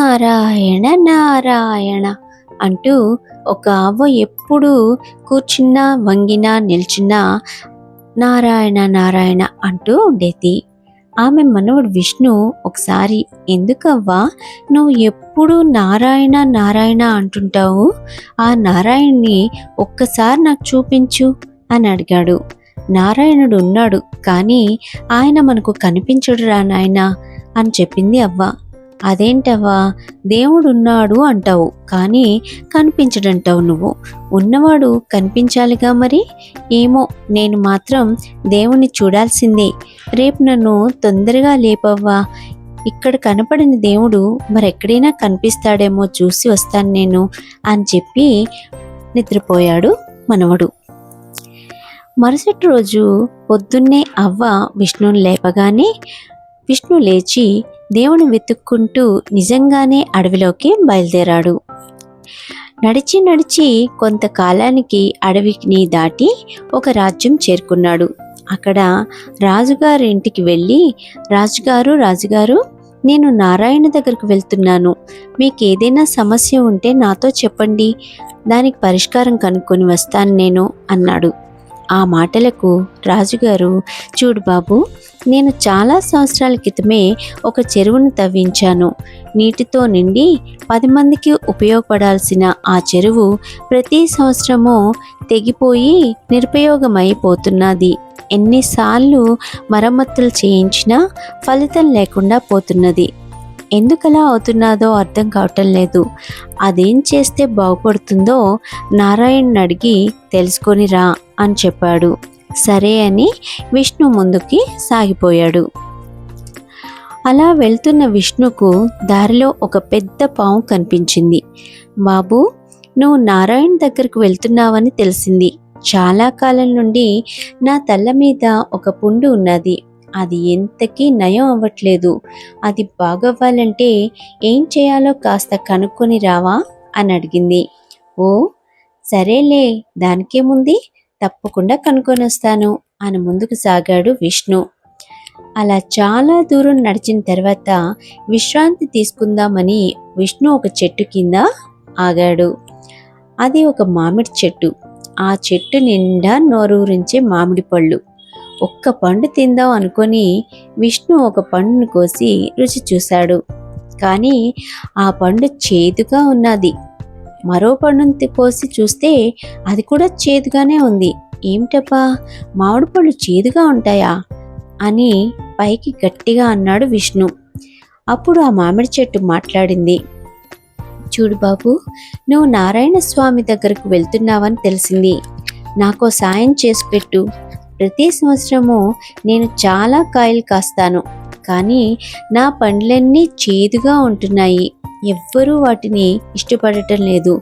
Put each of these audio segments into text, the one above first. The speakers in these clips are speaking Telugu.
నారాయణ నారాయణ అంటూ ఒక అవ్వ ఎప్పుడు కూర్చున్నా వంగినా నిల్చున్నా నారాయణ నారాయణ అంటూ ఉండేది. ఆమె మనవడు విష్ణు ఒకసారి ఎందుకవ్వా నువ్వు ఎప్పుడు నారాయణ నారాయణ అంటుంటావు? ఆ నారాయణ్ణి ఒక్కసారి నాకు చూపించు అని అడిగాడు. నారాయణుడు ఉన్నాడు కానీ ఆయన మనకు కనిపించడు రా నాయన అని చెప్పింది అవ్వ. అదేంటవా దేవుడున్నాడు అంటావు. కానీ కనిపించడంటావు నువ్వు. ఉన్నవాడు కనిపించాలిగా మరి? ఏమో నేను మాత్రం దేవుణ్ణి చూడాల్సిందే. రేపు నన్ను తొందరగా లేపవ్వా? ఇక్కడ కనపడిన దేవుడు మరెక్కడైనా కనిపిస్తాడేమో చూసి వస్తాను నేను అని చెప్పి నిద్రపోయాడు మనవడు. మరుసటి రోజు పొద్దున్నే అవ్వ విష్ణుని లేపగానే విష్ణు లేచి దేవుని వెతుక్కుంటూ నిజంగానే అడవిలోకి బయలుదేరాడు. నడిచి నడిచి కొంతకాలానికి అడవిని దాటి ఒక రాజ్యం చేరుకున్నాడు. అక్కడ రాజుగారి ఇంటికి వెళ్ళి రాజుగారు రాజుగారు నేను నారాయణ దగ్గరకు వెళ్తున్నాను. మీకు ఏదైనా సమస్య ఉంటే నాతో చెప్పండి. దానికి పరిష్కారం కనుక్కొని వస్తాను నేను అన్నాడు. ఆ మాటలకు రాజుగారు చూడు బాబు నేను చాలా సంవత్సరాల క్రితమే ఒక చెరువును తవ్వించాను. నీటితో నిండి పది మందికి ఉపయోగపడాల్సిన ఆ చెరువు ప్రతి సంవత్సరము తెగిపోయి నిరుపయోగమైపోతున్నది. ఎన్నిసార్లు మరమ్మతులు చేయించినా ఫలితం లేకుండా పోతున్నది. ఎందుకలా అవుతున్నాదో అర్థం కావటం లేదు. అదేం చేస్తే బాగుపడుతుందో నారాయణ్ అడిగి తెలుసుకొని రా అని చెప్పాడు. సరే అని విష్ణు ముందుకి సాగిపోయాడు. అలా వెళ్తున్న విష్ణుకు దారిలో ఒక పెద్ద పాము కనిపించింది. బాబు నువ్వు నారాయణ్ దగ్గరకు వెళ్తున్నావని తెలిసింది. చాలా కాలం నుండి నా తల్ల మీద ఒక పుండు ఉన్నది. అది ఎంతకీ నయం అవ్వట్లేదు. అది బాగవ్వాలంటే ఏం చేయాలో కాస్త కనుక్కొని రావా? అని అడిగింది. ఓ సరేలే దానికేముంది? తప్పకుండా కనుక్కొని వస్తాను అని ముందుకు సాగాడు విష్ణు. అలా చాలా దూరం నడిచిన తర్వాత విశ్రాంతి తీసుకుందామని విష్ణు ఒక చెట్టు కింద ఆగాడు. అది ఒక మామిడి చెట్టు. ఆ చెట్టు నిండా నోరూరించే మామిడి పళ్ళు. ఒక్క పండు తిందాం అనుకొని విష్ణు ఒక పండును కోసి రుచి చూశాడు. కానీ ఆ పండు చేదుగా ఉన్నది. మరో పండును కోసి చూస్తే అది కూడా చేదుగానే ఉంది. ఏమిటబ్బా మామిడి పళ్ళు చేదుగా ఉంటాయా? అని పైకి గట్టిగా అన్నాడు విష్ణు. అప్పుడు ఆ మామిడి చెట్టు మాట్లాడింది. చూడు బాబు నువ్వు నారాయణ స్వామి దగ్గరకు వెళ్తున్నావని తెలిసింది. నాకో సాయం చేసి పెట్టు. ప్రతి సంవత్సరము నేను చాలా కాయలు కాస్తాను కానీ నా పండ్లన్నీ చేదుగా ఉంటున్నాయి. ఎవ్వరూ వాటిని ఇష్టపడటం లేదు.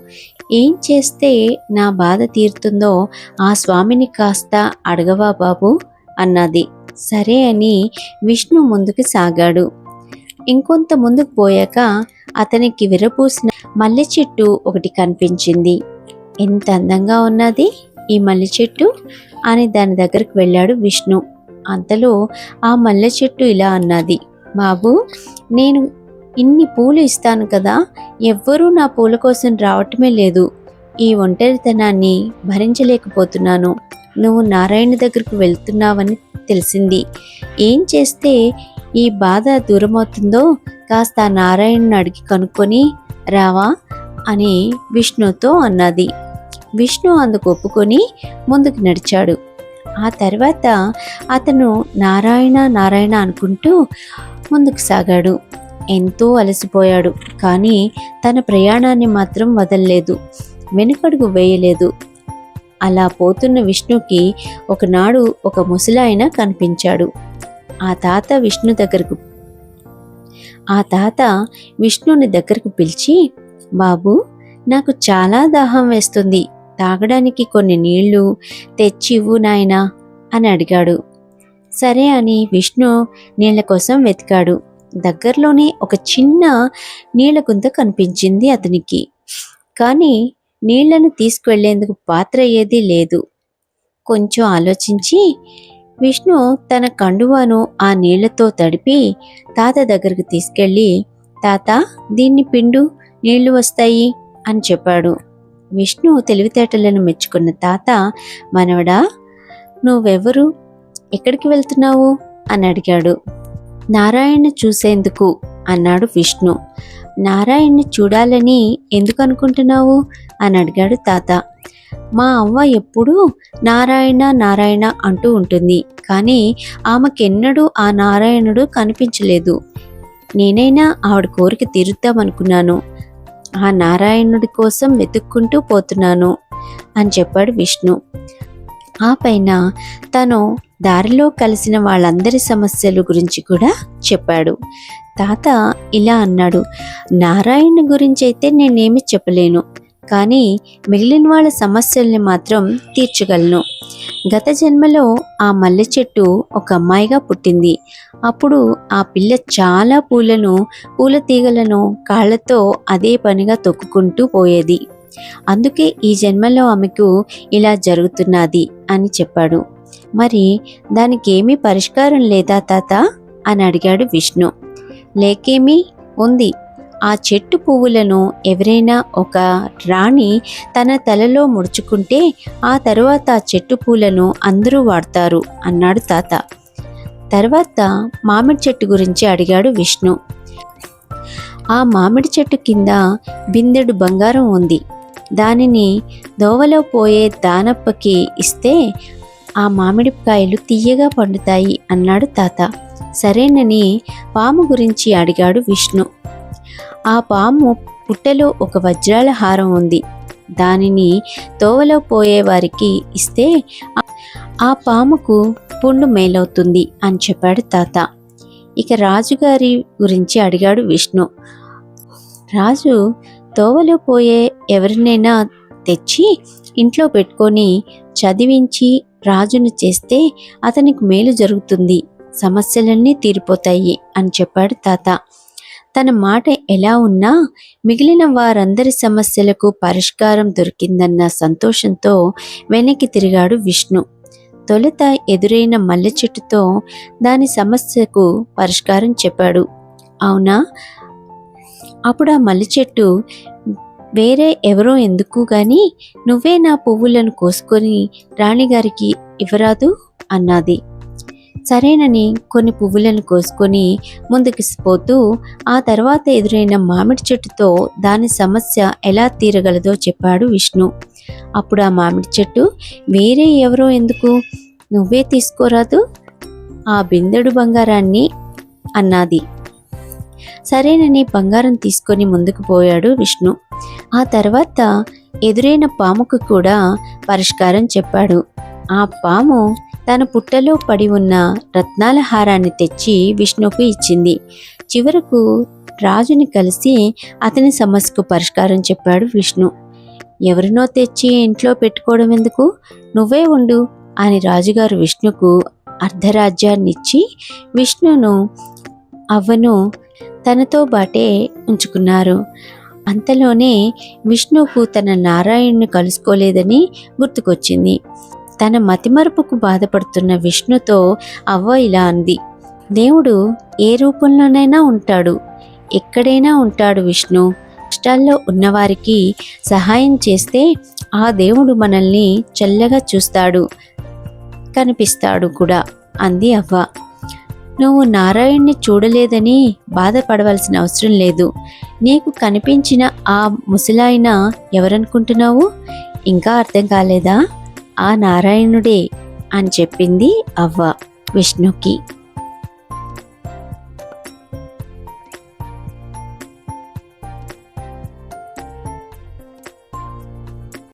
ఏం చేస్తే నా బాధ తీరుతుందో ఆ స్వామిని కాస్త అడగవా బాబు? అన్నది. సరే అని విష్ణు ముందుకు సాగాడు. ఇంకొంత ముందుకు పోయాక అతనికి విరపూసిన మల్లె చెట్టు ఒకటి కనిపించింది. ఎంత అందంగా ఉన్నది! ఈ మల్లె చెట్టు అని దాని దగ్గరకు వెళ్ళాడు విష్ణు. అంతలో ఆ మల్లె చెట్టు ఇలా అన్నది బాబు నేను ఇన్ని పూలు ఇస్తాను కదా ఎవ్వరూ నా పూల కోసం రావటమే లేదు. ఈ ఒంటరితనాన్ని భరించలేకపోతున్నాను. నువ్వు నారాయణ దగ్గరకు వెళ్తున్నావని తెలిసింది. ఏం చేస్తే ఈ బాధ దూరమవుతుందో కాస్త నారాయణను అడిగి కనుక్కొని రావా? అని విష్ణుతో అన్నది. విష్ణు అందుకు ఒప్పుకొని ముందుకు నడిచాడు. ఆ తర్వాత అతను నారాయణ నారాయణ అనుకుంటూ ముందుకు సాగాడు. ఎంతో అలసిపోయాడు కానీ తన ప్రయాణాన్ని మాత్రం వదలలేదు వెనుకడుగు వేయలేదు. అలా పోతున్న విష్ణుకి ఒకనాడు ఒక ముసలాయన కనిపించాడు. ఆ తాత విష్ణు దగ్గరకు ఆ తాత విష్ణుని దగ్గరకు పిలిచి బాబు నాకు చాలా దాహం వేస్తుంది. తాగడానికి కొన్ని నీళ్ళు తెచ్చివ్వు నాయనా అని అడిగాడు. సరే అని విష్ణు నీళ్ళ కోసం వెతికాడు. దగ్గరలోనే ఒక చిన్న నీళ్ళ గుంత కనిపించింది అతనికి. కానీ నీళ్ళను తీసుకువెళ్ళేందుకు పాత్ర ఏదీ లేదు. కొంచెం ఆలోచించి విష్ణు తన కండువాను ఆ నీళ్ళతో తడిపి తాత దగ్గరకు తీసుకెళ్ళి తాత దీన్ని పిండు నీళ్ళు వస్తాయి అని చెప్పాడు. విష్ణు తెలివితేటలను మెచ్చుకున్న తాత మనవడా నువ్వెవరు? ఎక్కడికి వెళ్తున్నావు? అని అడిగాడు. నారాయణ చూసేందుకు అన్నాడు విష్ణు. నారాయణ్ణి చూడాలని ఎందుకు అనుకుంటున్నావు? అని అడిగాడు తాత. మా అవ్వ ఎప్పుడూ నారాయణ నారాయణ అంటూ ఉంటుంది కానీ ఆమెకెన్నడూ ఆ నారాయణుడు కనిపించలేదు. నేనైనా ఆవిడ కోరిక తీరుద్దామనుకున్నాను. ఆ నారాయణుడి కోసం వెతుక్కుంటూ పోతున్నాను అని చెప్పాడు విష్ణు. ఆ పైన తను దారిలో కలిసిన వాళ్ళందరి సమస్యల గురించి కూడా చెప్పాడు. తాత ఇలా అన్నాడు నారాయణ గురించి అయితే నేనేమి చెప్పలేను. కానీ మిగిలిన వాళ్ళ సమస్యల్ని మాత్రం తీర్చగలను. గత జన్మలో ఆ మల్లె చెట్టు ఒక అమ్మాయిగా పుట్టింది. అప్పుడు ఆ పిల్ల చాలా పూలను పూల తీగలను కాళ్ళతో అదే పనిగా తొక్కుకుంటూ పోయేది. అందుకే ఈ జన్మలో ఆమెకు ఇలా జరుగుతున్నది అని చెప్పాడు. మరి దానికి ఏమీ పరిష్కారం లేదా తాత? అని అడిగాడు విష్ణు. లేకేమీ? ఉంది. ఆ చెట్టు పువ్వులను ఎవరైనా ఒక రాణి తన తలలో ముడుచుకుంటే ఆ తరువాత ఆ చెట్టు పూలను అందరూ వాడతారు అన్నాడు తాత. తర్వాత మామిడి చెట్టు గురించి అడిగాడు విష్ణు. ఆ మామిడి చెట్టు కింద బిందెడు బంగారం ఉంది. దానిని దోవలో పోయే దానప్పకి ఇస్తే ఆ మామిడికాయలు తీయగా పండుతాయి అన్నాడు తాత. సరేనని పాము గురించి అడిగాడు విష్ణు. ఆ పాము పుట్టలో ఒక వజ్రాల హారం ఉంది. దానిని తోవలో పోయే వారికి ఇస్తే ఆ- ఆ పాముకు పుండు మేలవుతుంది అని చెప్పాడు తాత. ఇక రాజుగారి గురించి అడిగాడు విష్ణు. రాజు తోవలో పోయే ఎవరినైనా తెచ్చి ఇంట్లో పెట్టుకొని చదివించి రాజును చేస్తే అతనికి మేలు జరుగుతుంది. సమస్యలన్నీ తీరిపోతాయి అని చెప్పాడు తాత. తన మాట ఎలా ఉన్నా మిగిలిన వారందరి సమస్యలకు పరిష్కారం దొరికిందన్న సంతోషంతో వెనక్కి తిరిగాడు విష్ణు. తొలుత ఎదురైన మల్లె చెట్టుతో దాని సమస్యకు పరిష్కారం చెప్పాడు. అవునా? అప్పుడు ఆ మల్లె చెట్టు వేరే ఎవరో ఎందుకు గాని నువ్వే నా పువ్వులను కోసుకొని రాణిగారికి ఇవ్వరాదు? అన్నది. సరేనని కొన్ని పువ్వులను కోసుకొని ముందుకు పోతూ ఆ తర్వాత ఎదురైన మామిడి చెట్టుతో దాని సమస్య ఎలా తీరగలదో చెప్పాడు విష్ణు. అప్పుడు ఆ మామిడి చెట్టు వేరే ఎవరో ఎందుకు? నువ్వే తీసుకోరాదు ఆ బిందెడు బంగారాన్ని అన్నది. సరేనని బంగారం తీసుకొని ముందుకు పోయాడు విష్ణు. ఆ తర్వాత ఎదురైన పాముకు కూడా పరిష్కారం చెప్పాడు. ఆ పాము తన పుట్టలో పడి ఉన్న రత్నాల హారాన్ని తెచ్చి విష్ణుకు ఇచ్చింది. చివరకు రాజుని కలిసి అతని సమస్యకు పరిష్కారం చెప్పాడు విష్ణు. ఎవరినో తెచ్చి ఇంట్లో పెట్టుకోవడం ఎందుకు? నువ్వే ఉండు అని రాజుగారు విష్ణుకు అర్ధరాజ్యాన్నిచ్చి విష్ణును అవ్వను తనతో బాటే ఉంచుకున్నారు. అంతలోనే విష్ణుకు తన నారాయణ్ని కలుసుకోలేదని గుర్తుకొచ్చింది. తన మతిమరుపుకు బాధపడుతున్న విష్ణుతో అవ్వ ఇలా అంది. దేవుడు ఏ రూపంలోనైనా ఉంటాడు. ఎక్కడైనా ఉంటాడు విష్ణు. కష్టాల్లో ఉన్నవారికి సహాయం చేస్తే ఆ దేవుడు మనల్ని చల్లగా చూస్తాడు కనిపిస్తాడు కూడా అంది అవ్వ. నువ్వు నారాయణ్ణి చూడలేదని బాధపడవలసిన అవసరం లేదు. నీకు కనిపించిన ఆ ముసలాయన ఎవరనుకుంటున్నావు? ఇంకా అర్థం కాలేదా? ఆ నారాయణుడే అని చెప్పింది అవ్వ విష్ణుకి.